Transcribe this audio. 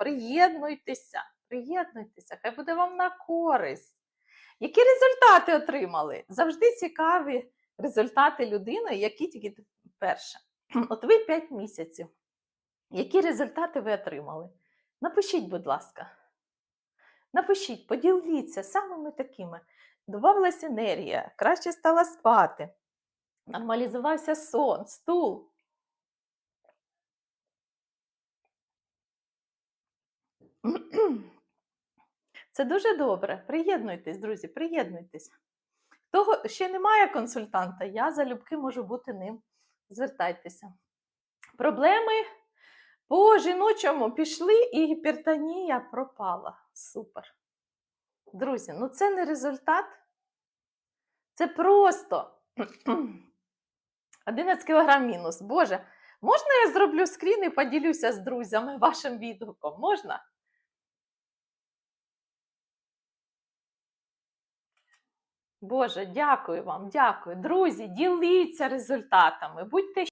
Приєднуйтеся, приєднуйтеся, хай буде вам на користь. Які результати отримали? Завжди цікаві результати людини, які тільки перше. От ви 5 місяців. Які результати ви отримали? Напишіть, будь ласка. Напишіть, поділіться самими такими. Добавилась енергія, краще стала спати, нормалізувався сон, стул. Це дуже добре. Приєднуйтесь, друзі, приєднуйтесь. Того ще немає консультанта, я залюбки можу бути ним. Звертайтеся. Проблеми по жіночому пішли і гіпертонія пропала. Супер. Друзі, ну це не результат. Це просто 11 кг мінус. Боже, можна я зроблю скрін і поділюся з друзями вашим відгуком? Можна? Боже, дякую вам, дякую. Друзі, діліться результатами, будьте